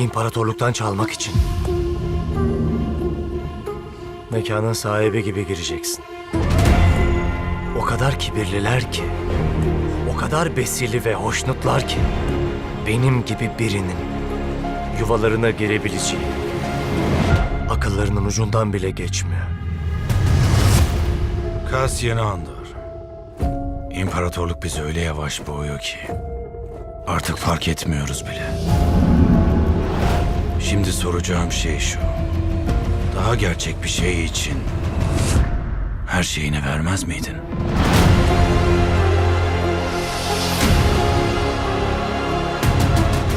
imparatorluktan çalmak için. Mekanın sahibi gibi gireceksin. O kadar kibirliler ki, o kadar besili ve hoşnutlar ki, benim gibi birinin yuvalarına girebileceği, akıllarının ucundan bile geçmiyor. Kasya'nı andır. İmparatorluk bizi öyle yavaş boğuyor ki artık fark etmiyoruz bile. Şimdi soracağım şey şu. Daha gerçek bir şey için her şeyini vermez miydin?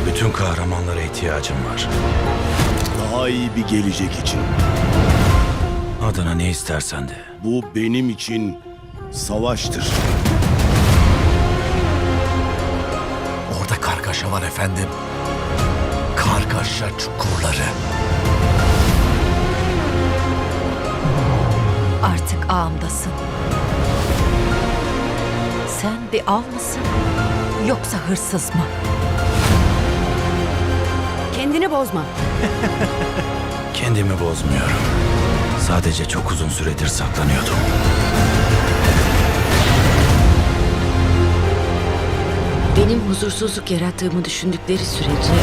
Bütün kahramanlara ihtiyacım var. Daha iyi bir gelecek için. Adına ne istersen de. Bu benim için savaştır. Orada kargaşa var efendim. Kargaşa çukurları. Artık ağımdasın. Sen bir av mısın? Yoksa hırsız mı? Kendini bozma. Kendimi bozmuyorum. Sadece çok uzun süredir saklanıyordum. Benim huzursuzluk yarattığımı düşündükleri sürece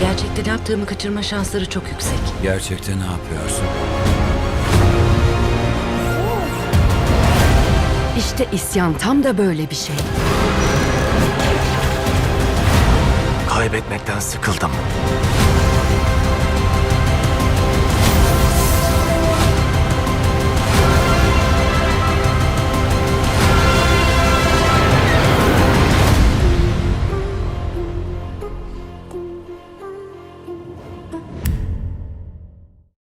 gerçekte ne yaptığımı kaçırma şansları çok yüksek. Gerçekte ne yapıyorsun? İşte isyan tam da böyle bir şey. Kaybetmekten sıkıldım.